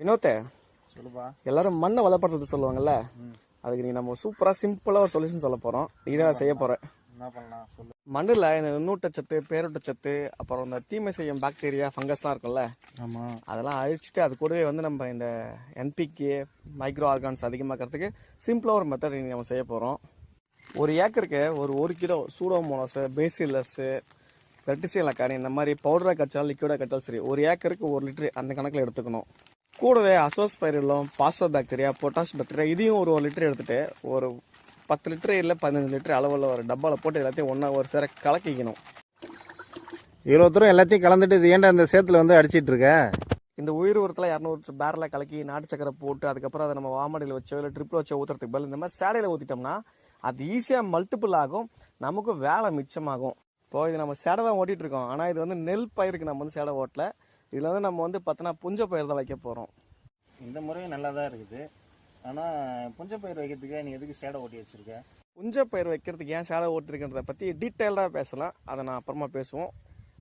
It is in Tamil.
வினோத்தே சொல்லுப்பா. எல்லாரும் மண்ணை வளப்படுறது சொல்லுவாங்கல்ல. அதுக்கு நீ நம்ம சூப்பரா சிம்பிளா ஒரு சொல்யூஷன் சொல்ல போறோம். நீ தான் செய்ய போற என்ன பண்ணலாம்? சொல்லு. மண்ணில் இந்த நுண்ணூட்டச்சத்து பேரூட்டச்சத்து அப்புறம் இந்த தீமை செய்யும் பாக்டீரியா ஃபங்கஸ்லாம் இருக்கும்ல? ஆமாம் அதெல்லாம் அழிச்சிட்டு அது கூடவே வந்து நம்ம இந்த என்பிகே மைக்ரோ ஆர்கான்ஸ் அதிகமாக்கிறதுக்கு சிம்பிளாக ஒரு மெத்தட் நம்ம செய்ய போகிறோம் ஒரு ஏக்கருக்கு ஒரு ஒரு கிலோ சூடோமோனஸ் பேசிலஸ்ஸு வெர்டிசியல் அக்கானி இந்த மாதிரி பவுடராக கடிச்சாலும் லிக்விடாக கடிச்சாலும் சரி ஒரு ஏக்கருக்கு ஒரு லிட்டரு அந்த கணக்கில் எடுத்துக்கணும். கூடவே அசோஸ்பைரிலும் பாஸ்போ பாக்டீரியா பொட்டாஷ் பாக்டீரியா இதையும் ஒரு ஒரு லிட்டர் எடுத்துட்டு ஒரு பத்து லிட்டர் இல்லை பதினஞ்சு லிட்டர் அளவில் ஒரு டப்பாவில் போட்டு எல்லாத்தையும் ஒன்றா ஒரு சேர கலக்கிக்கணும். இவ்வளோ தூரம் எல்லாத்தையும் கலந்துட்டு இது ஏன்டா இந்த சேத்துல வந்து அடிச்சிட்டு இருக்க? இந்த உயிர் உரத்தில் இரநூறு பேரில் கலக்கி நாட்டு சக்கரை போட்டு அதுக்கப்புறம் அதை நம்ம வாமடியில் வச்சோ இல்லை ட்ரிப்பில் வச்சோ ஊற்றுறதுக்கு பதில் இந்த மாதிரி சேடையில் ஊற்றிட்டோம்னா அது ஈஸியாக மல்டிபிள் ஆகும் நமக்கும் வேலை மிச்சமாகும். இப்போ இது நம்ம சேடை தான் ஓட்டிட்டு இருக்கோம். ஆனால் இது வந்து நெல் பயிருக்கு நம்ம வந்து சேடை ஓட்டல. இதில் வந்து நம்ம வந்து பார்த்தோன்னா புஞ்ச பயிர் தான் வைக்க போகிறோம். இந்த முறையும் நல்லா தான் இருக்குது. ஆனால் புஞ்ச பயிர் வைக்கிறதுக்கு நீ எதுக்கு சேடை ஓட்டி வச்சிருக்க? புஞ்ச பயிர் வைக்கிறதுக்கு ஏன் சேடை ஓட்டிருக்கன்றதை பற்றி டீட்டெயில்டாக பேசலாம். அதை நான் அப்புறமா பேசுவோம்.